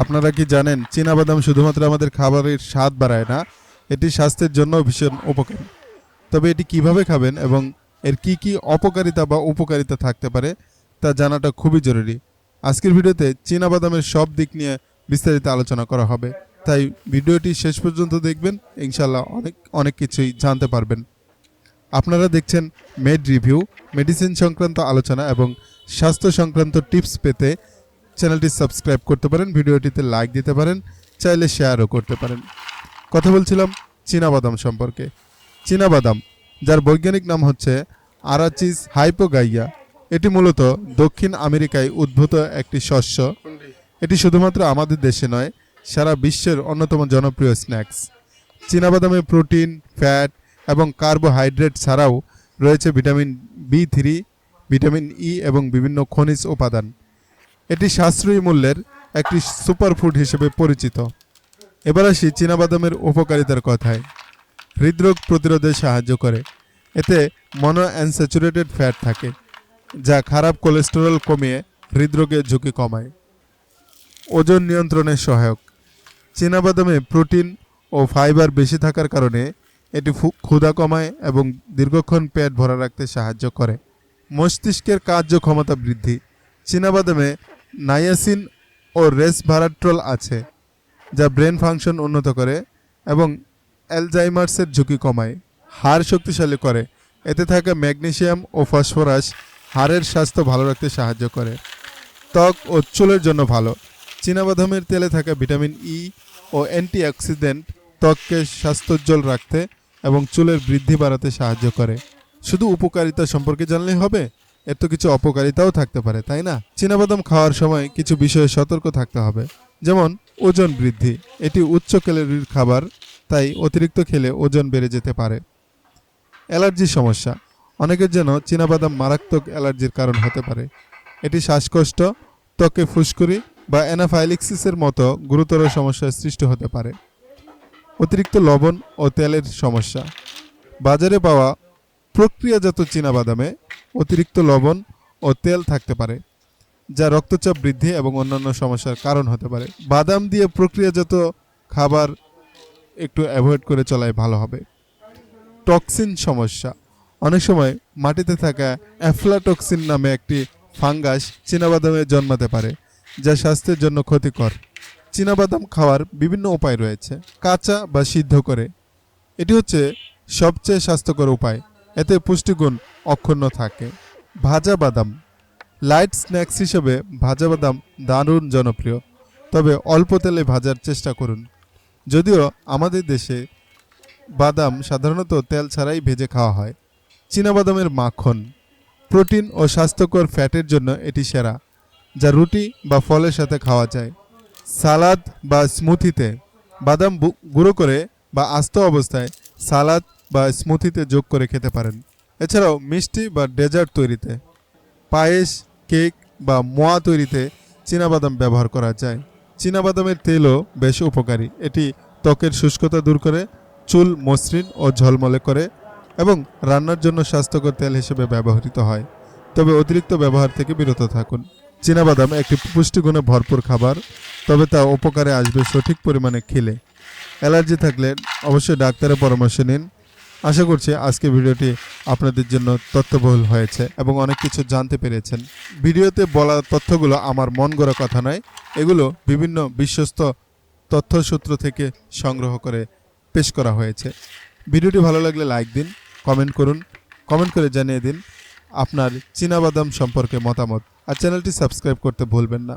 আপনারা কি জানেন চীনাবাদাম শুধুমাত্র আমাদের খাবারের স্বাদ বাড়ায় না, এটি স্বাস্থ্যের জন্য ভীষণ উপকারী। তবে এটি কীভাবে খাবেন এবং এর কি কি অপকারিতা বা উপকারিতা থাকতে পারে, তা জানাটা খুবই জরুরি। আজকের ভিডিওতে চীনাবাদামের সব দিক নিয়ে বিস্তারিত আলোচনা করা হবে। তাই ভিডিওটি শেষ পর্যন্ত দেখবেন ইনশাল্লাহ অনেক অনেক কিছুই জানতে পারবেন। আপনারা দেখছেন মেড রিভিউ, মেডিসিন সংক্রান্ত আলোচনা এবং স্বাস্থ্য সংক্রান্ত টিপস পেতে চ্যানেলটি সাবস্ক্রাইব করতে পারেন, ভিডিওটিতে লাইক দিতে পারেন, চাইলে শেয়ারও করতে পারেন। কথা বলছিলাম চীনাবাদাম সম্পর্কে। চীনাবাদাম, যার বৈজ্ঞানিক নাম হচ্ছে আরাচিস হাইপোগাইয়া। এটি মূলত দক্ষিণ আমেরিকায় উদ্ভূত একটি শস্য। এটি শুধুমাত্র আমাদের দেশে নয়, সারা বিশ্বের অন্যতম জনপ্রিয় স্ন্যাক্স। চীনাবাদামে প্রোটিন, ফ্যাট এবং কার্বোহাইড্রেট ছাড়াও রয়েছে vitamin B three, vitamin E এবং বিভিন্ন খনিজ উপাদান। এটি সাশ্রয়ী মূল্যের একটি সুপারফুড হিসেবে পরিচিত। এবার আসি চীনাবাদামের উপকারিতার কথায়। হৃদরোগ প্রতিরোধে সাহায্য করে। এতে মনো অ্যানস্যাচুরেটেড ফ্যাট থাকে, যা খারাপ কোলেস্টেরল কমিয়ে হৃদরোগের ঝুঁকি কমায়। ওজন নিয়ন্ত্রণে সহায়ক। চীনাবাদামে প্রোটিন ও ফাইবার বেশি থাকার কারণে এটি ক্ষুধা কমায় এবং দীর্ঘক্ষণ পেট ভরা রাখতে সাহায্য করে। মস্তিষ্কের কার্যক্ষমতা বৃদ্ধি। চীনাবাদামে নাইয়াসিন ও রেসভারাট্রল আছে, যা ব্রেন ফাংশন উন্নত করে এবং অ্যালজাইমার্সের ঝুঁকি কমায়। হাড় শক্তিশালী করে। এতে থাকা ম্যাগনেশিয়াম ও ফসফরাস। হাড়ের স্বাস্থ্য ভালো রাখতে সাহায্য করে। ত্বক ও চুলের জন্য ভালো। চীনাবাদামের তেলে থাকা ভিটামিন ই ও অ্যান্টিঅক্সিডেন্ট। ত্বককে স্বাস্থ্যোজ্জ্বল রাখতে এবং চুলের বৃদ্ধি বাড়াতে সাহায্য করে। শুধু উপকারিতা সম্পর্কে জানলেই হবে? এর তো কিছু অপকারিতাও থাকতে পারে, তাই না? চীনাবাদাম খাওয়ার সময় কিছু বিষয়ে সতর্ক থাকতে হবে। যেমন, ওজন বৃদ্ধি। এটি উচ্চ ক্যালোরির খাবার, তাই অতিরিক্ত খেলে ওজন বেড়ে যেতে পারে। অ্যালার্জির সমস্যা। অনেকের জন্য চীনাবাদাম মারাত্মক অ্যালার্জির কারণ হতে পারে। এটি শ্বাসকষ্ট, ত্বকে ফুসকুড়ি বা অ্যানাফাইলিক্সিসের মতো গুরুতর সমস্যার সৃষ্টি হতে পারে। অতিরিক্ত লবণ ও তেলের সমস্যা। বাজারে পাওয়া প্রক্রিয়াজাত চীনাবাদামে অতিরিক্ত লবণ ও তেল থাকতে পারে, যা রক্তচাপ বৃদ্ধি এবং অন্যান্য সমস্যার কারণ হতে পারে। বাদাম দিয়ে প্রক্রিয়াজাত খাবার একটু অ্যাভয়েড করে চলাই ভালো হবে। টক্সিন সমস্যা। অনেক সময় মাটিতে থাকা অ্যাফ্লাটক্সিন নামে একটি ফাঙ্গাস চীনাবাদামে জন্মাতে পারে, যা স্বাস্থ্যের জন্য ক্ষতিকর। চীনাবাদাম খাওয়ার বিভিন্ন উপায় রয়েছে, কাঁচা বা সিদ্ধ করে। এটি হচ্ছে সবচেয়ে স্বাস্থ্যকর উপায়। এতে পুষ্টিগুণ অক্ষুণ্ণ থাকে। ভাজা বাদাম, লাইট স্ন্যাক্স হিসেবে ভাজা বাদাম দারুণ জনপ্রিয়। তবে অল্প তেলে ভাজার চেষ্টা করুন। যদিও আমাদের দেশে বাদাম সাধারণত তেল ছাড়াই ভেজে খাওয়া হয়। চীনাবাদামের মাখন, প্রোটিন ও স্বাস্থ্যকর ফ্যাটের জন্য এটি সেরা, যা রুটি বা ফলের সাথে খাওয়া যায়। সালাদ বা স্মুথিতে বাদাম গুঁড়ো করে বা আস্ত অবস্থায় সালাদ বা স্মুথিতে যোগ করে খেতে পারেন। এছাড়াও মিষ্টি বা ডেজার্ট তৈরিতে পায়েস, কেক বা মোয়া তৈরিতে চীনাবাদাম ব্যবহার করা যায়। চীনাবাদামের তেলও বেশ উপকারী। এটি ত্বকের শুষ্কতা দূর করে, চুল মসৃণ ও ঝলমলে করে এবং রান্নার জন্য স্বাস্থ্যকর তেল হিসেবে ব্যবহৃত হয়। তবে অতিরিক্ত ব্যবহার থেকে বিরত থাকুন। চীনাবাদাম একটি পুষ্টিগুণে ভরপুর খাবার, তবে তা উপকারে আসবে সঠিক পরিমাণে খেলে। অ্যালার্জি থাকলে অবশ্যই ডাক্তারের পরামর্শ নিন। আশা করছি আজকে ভিডিওটি আপনাদের জন্য তথ্যবহুল হয়েছে এবং অনেক কিছু জানতে পেরেছেন। ভিডিওতে বলা তথ্যগুলো আমার মন গড়া কথা নয়, এগুলো বিভিন্ন বিশ্বস্ত তথ্যসূত্র থেকে সংগ্রহ করে পেশ করা হয়েছে। ভিডিওটি ভালো লাগলে লাইক দিন, কমেন্ট করুন, কমেন্ট করে জানিয়ে দিন আপনার চীনাবাদাম সম্পর্কে মতামত। আর চ্যানেলটি সাবস্ক্রাইব করতে ভুলবেন না।